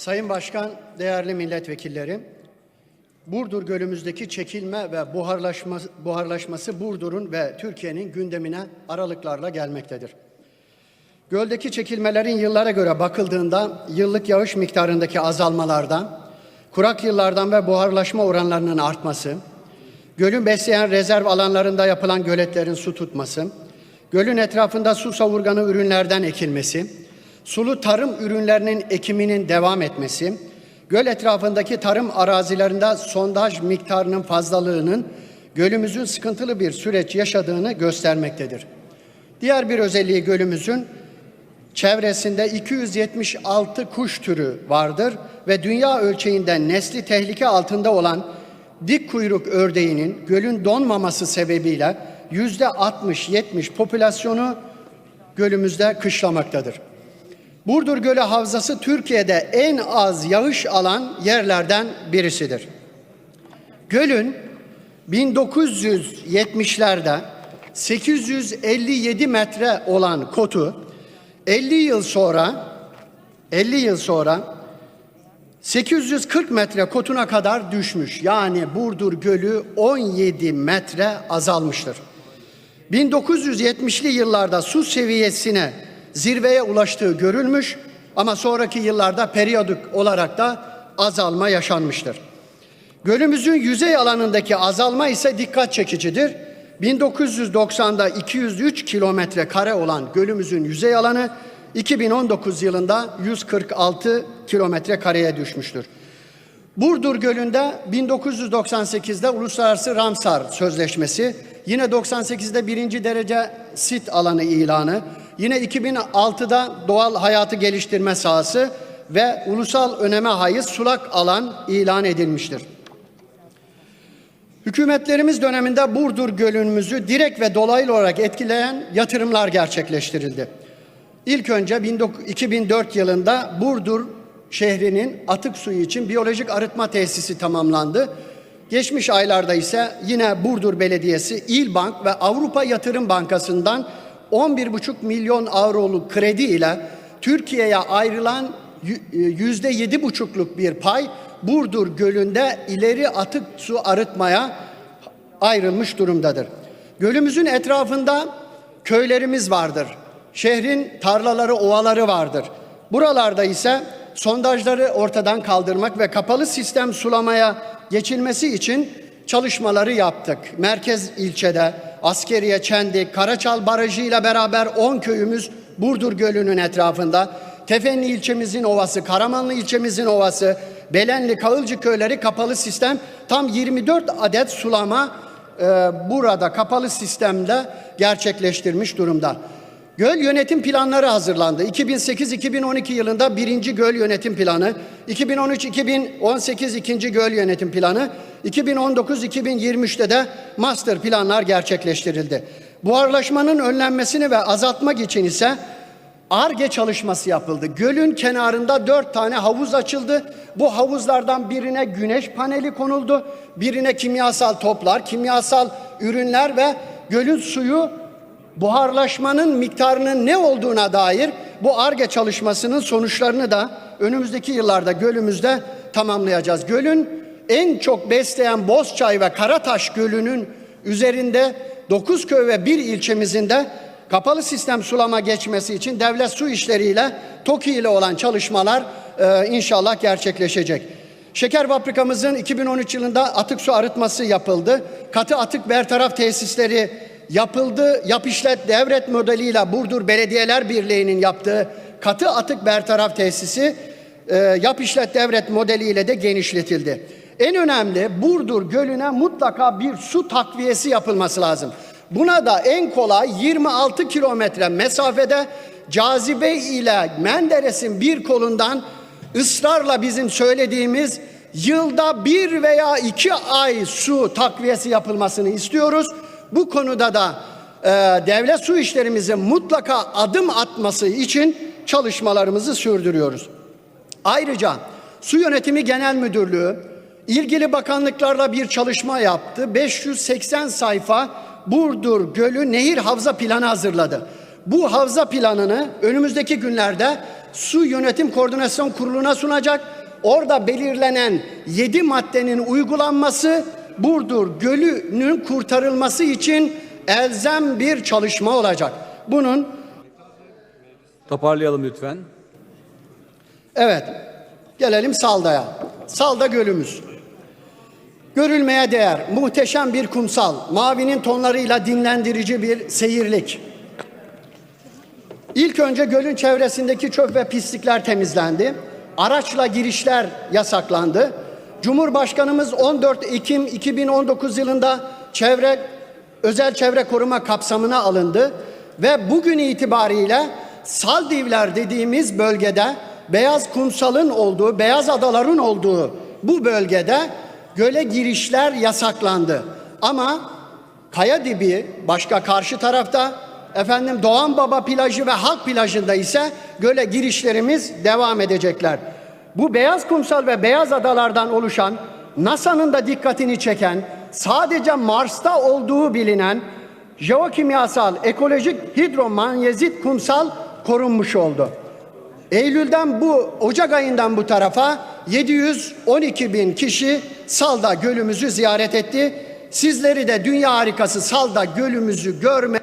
Sayın Başkan, değerli milletvekilleri, Burdur Gölümüzdeki çekilme ve buharlaşma, buharlaşması Burdur'un ve Türkiye'nin gündemine aralıklarla gelmektedir. Göldeki çekilmelerin yıllara göre bakıldığında yıllık yağış miktarındaki azalmalardan, kurak yıllardan ve buharlaşma oranlarının artması, gölün besleyen rezerv alanlarında yapılan göletlerin su tutması, gölün etrafında su savurganı ürünlerden ekilmesi, sulu tarım ürünlerinin ekiminin devam etmesi, göl etrafındaki tarım arazilerinde sondaj miktarının fazlalığının gölümüzün sıkıntılı bir süreç yaşadığını göstermektedir. Diğer bir özelliği gölümüzün çevresinde 276 kuş türü vardır ve dünya ölçeğinde nesli tehlike altında olan dik kuyruk ördeğinin gölün donmaması sebebiyle yüzde 60-70 popülasyonu gölümüzde kışlamaktadır. Burdur Gölü Havzası Türkiye'de en az yağış alan yerlerden birisidir. Gölün 1970'lerde 857 metre olan kotu 50 yıl sonra 50 yıl sonra 840 metre kotuna kadar düşmüş. Yani Burdur Gölü 17 metre azalmıştır. 1970'li yıllarda su seviyesine zirveye ulaştığı görülmüş ama sonraki yıllarda periyodik olarak da azalma yaşanmıştır. Gölümüzün yüzey alanındaki azalma ise dikkat çekicidir. 1990'da 203 kilometre kare olan gölümüzün yüzey alanı 2019 yılında 146 kilometre kareye düşmüştür. Burdur Gölü'nde 1998'de Uluslararası Ramsar Sözleşmesi, yine 98'de birinci derece sit alanı ilanı, yine 2006'da doğal hayatı geliştirme sahası ve ulusal öneme haiz sulak alan ilan edilmiştir. Hükümetlerimiz döneminde Burdur Gölü'nümüzü direkt ve dolaylı olarak etkileyen yatırımlar gerçekleştirildi. İlk önce 2004 yılında Burdur şehrinin atık suyu için biyolojik arıtma tesisi tamamlandı. Geçmiş aylarda ise yine Burdur Belediyesi İl Bank ve Avrupa Yatırım Bankası'ndan 11,5 milyon avroluk kredi ile Türkiye'ye ayrılan yüzde yedi buçukluk bir pay Burdur Gölü'nde ileri atık su arıtmaya ayrılmış durumdadır. Gölümüzün etrafında köylerimiz vardır. Şehrin tarlaları, ovaları vardır. Buralarda ise sondajları ortadan kaldırmak ve kapalı sistem sulamaya geçilmesi için çalışmaları yaptık. Merkez ilçede Askeriye, Çendik, Karaçal Barajı ile beraber 10 köyümüz Burdur Gölü'nün etrafında. Tefenli ilçemizin ovası, Karamanlı ilçemizin ovası, Belenli, Kağılcı köyleri kapalı sistem. Tam 24 adet sulama e, burada kapalı sistemde gerçekleştirmiş durumda. Göl yönetim planları hazırlandı. 2008-2012 yılında birinci göl yönetim planı, 2013-2018 ikinci göl yönetim planı, 2019-2023'te de master planlar gerçekleştirildi. Buharlaşmanın önlenmesini ve azaltmak için ise ARGE çalışması yapıldı. Gölün kenarında dört tane havuz açıldı. Bu havuzlardan birine güneş paneli konuldu. Birine kimyasal toplar, kimyasal ürünler ve gölün suyu buharlaşmanın miktarının ne olduğuna dair bu ARGE çalışmasının sonuçlarını da önümüzdeki yıllarda gölümüzde tamamlayacağız. Gölün en çok besleyen Bozçay ve Karataş Gölü'nün üzerinde 9 köy ve bir ilçemizin de kapalı sistem sulama geçmesi için devlet su işleriyle TOKİ ile olan çalışmalar e, inşallah gerçekleşecek. Şeker fabrikamızın 2013 yılında atık su arıtması yapıldı. Katı atık bertaraf tesisleri yapıldı. Yap işlet devret modeliyle Burdur Belediyeler Birliği'nin yaptığı katı atık bertaraf tesisi e, yap işlet devret modeliyle de genişletildi. En önemli Burdur Gölü'ne mutlaka bir su takviyesi yapılması lazım. Buna da en kolay 26 kilometre mesafede Cazibe ile Menderes'in bir kolundan ısrarla bizim söylediğimiz yılda bir veya iki ay su takviyesi yapılmasını istiyoruz. Bu konuda da e, devlet su işlerimizin mutlaka adım atması için çalışmalarımızı sürdürüyoruz. Ayrıca Su Yönetimi Genel Müdürlüğü ilgili bakanlıklarla bir çalışma yaptı. 580 sayfa Burdur Gölü Nehir Havza Planı hazırladı. Bu havza planını önümüzdeki günlerde Su Yönetim Koordinasyon Kurulu'na sunacak. Orada belirlenen 7 maddenin uygulanması Burdur Gölü'nün kurtarılması için elzem bir çalışma olacak. Bunun Toparlayalım lütfen. Evet. Gelelim Salda'ya. Salda gölümüz. Görülmeye değer, muhteşem bir kumsal, mavinin tonlarıyla dinlendirici bir seyirlik. İlk önce gölün çevresindeki çöp ve pislikler temizlendi. Araçla girişler yasaklandı. Cumhurbaşkanımız 14 Ekim 2019 yılında çevre özel çevre koruma kapsamına alındı ve bugün itibariyle Saldivler dediğimiz bölgede beyaz kumsalın olduğu, beyaz adaların olduğu bu bölgede göle girişler yasaklandı. Ama Kaya dibi başka karşı tarafta efendim Doğan Baba plajı ve Halk plajında ise göle girişlerimiz devam edecekler. Bu beyaz kumsal ve beyaz adalardan oluşan NASA'nın da dikkatini çeken sadece Mars'ta olduğu bilinen jeokimyasal ekolojik hidromanyezit kumsal korunmuş oldu. Eylül'den bu Ocak ayından bu tarafa 712 bin kişi Salda Gölümüzü ziyaret etti. Sizleri de dünya harikası Salda Gölümüzü görme